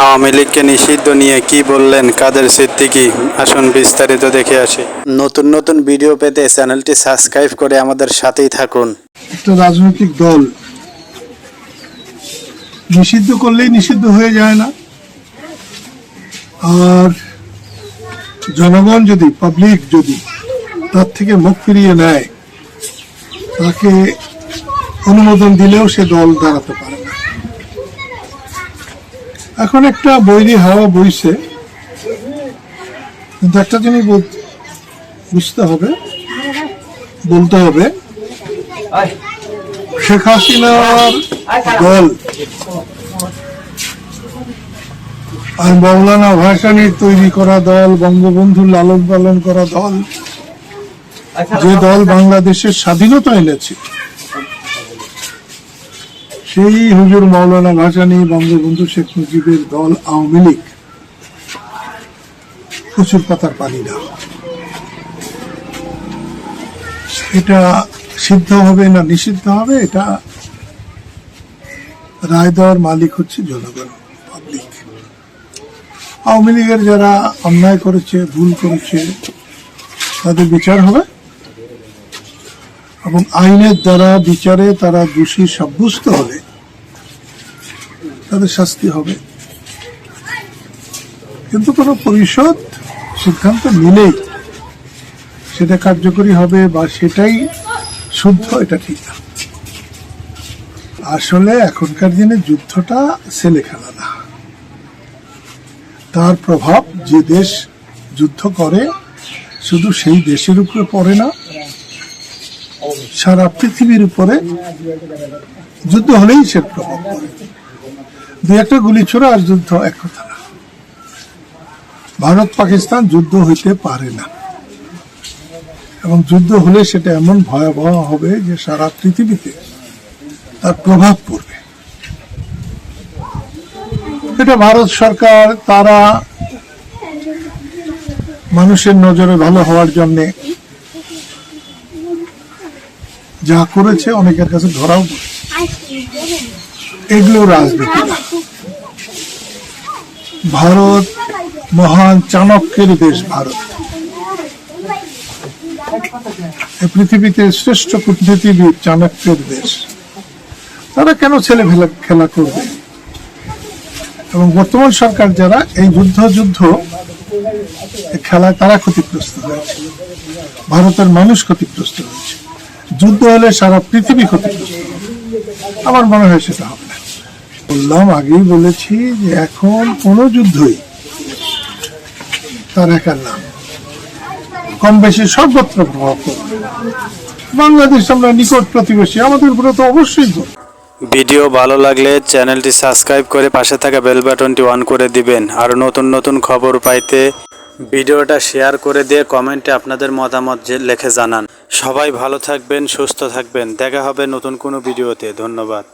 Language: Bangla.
আওয়ামী লীগকে নিষিদ্ধ নিয়ে কি বললেন কাদের সিদ্দিকী? আসুন বিস্তারিত দেখে আসি। নতুন নতুন ভিডিও পেতে চ্যানেলটি সাবস্ক্রাইব করে আমাদের সাথেই থাকুন। একটা রাজনৈতিক দল নিষিদ্ধ করলেই নিষিদ্ধ হয়ে যায় না। আর জনগণ যদি পাবলিক যদি তার থেকে মুখ ফিরিয়ে নেয় তাকে অনুমোদন দিলেও সে দল দাঁড়াতে পারে এখন একটা বৈরী হাওয়া বইছে। কিন্তু একটা জিনিস বুঝতে হবে, বলতে হবে। শেখ হাসিনার দল আর মৌলানা ভাসানির তৈরি করা দল বঙ্গবন্ধুর লালন পালন করা দল, যে দল বাংলাদেশের স্বাধীনতা এনেছে। সেই হুজুর মৌলানা ভাসানি বঙ্গবন্ধু শেখ মুজিবের দল আওয়ামী লীগ। প্রচুর পাতার পানি না। এটা সিদ্ধ হবে না নিষিদ্ধ হবে, এটা রায় দেওয়ার মালিক হচ্ছে জনগণ পাবলিক আওয়ামী লীগের যারা অন্যায় করেছে, ভুল করেছে, তাদের বিচার হবে। এবং আইনের দ্বারা বিচারে তারা দোষী সাব্যস্ত হবে, তাদের শাস্তি হবে। কিন্তু কোনো পরিষদ সিদ্ধান্ত নিলেই সেটা কার্যকরী হবে বা সেটাই শুদ্ধ, এটা ঠিক না। আসলে এখনকার দিনে যুদ্ধটা ছেলে খেলা না তার প্রভাব যে দেশ যুদ্ধ করে, শুধু সেই দেশের উপরে পড়ে না সারা পৃথিবীর উপরে যুদ্ধ হলেই সে প্রভাব পড়ে। দু একটা গুলি ছোড়া আর যুদ্ধ এক কথা না। ভারত পাকিস্তান যুদ্ধ হইতে পারে না। এবং যুদ্ধ হলে সেটা এমন ভয়াবহ হবে যে সারা পৃথিবীতে তার প্রভাব পড়বে। এটা ভারত সরকার, তারা মানুষের নজরে ভালো হওয়ার জন্য যা করেছে, অনেকের কাছে ধরাও এগুলো রাজনীতি। ভারত মহান চাণক্যের দেশ ভারত। পৃথিবীতে শ্রেষ্ঠ কূটনীতিবিদ চাণক্যের দেশ। তারা কেন ছেলে খেলা করবে? এবং বর্তমান সরকার যারা, এই যুদ্ধ যুদ্ধ খেলায় তারা ক্ষতিগ্রস্ত হয়েছে। ভারতের মানুষ ক্ষতিগ্রস্ত হয়েছে। যুদ্ধ হলে সারা পৃথিবী ক্ষতিগ্রস্ত। আমার মনে হয় সেটা হবে না। বললাম, আগেই বলেছি যে এখন কোনো যুদ্ধই তার একার নাম। কম বেশি সর্বত্র প্রভাব পড়বে। বাংলাদেশ আমরা নিকট প্রতিবেশী, আমাদের উপরে তো অবশ্যই। ভিডিও ভালো লাগলে চ্যানেলটি সাবস্ক্রাইব করে পাশে থাকা বেল বাটনটি অন করে দিবেন। আর নতুন নতুন খবর পাইতে ভিডিওটা শেয়ার করে দিয়ে কমেন্টে আপনাদের মতামত লিখে জানান। সবাই ভালো থাকবেন সুস্থ থাকবেন। দেখা হবে নতুন কোনো ভিডিওতে। ধন্যবাদ।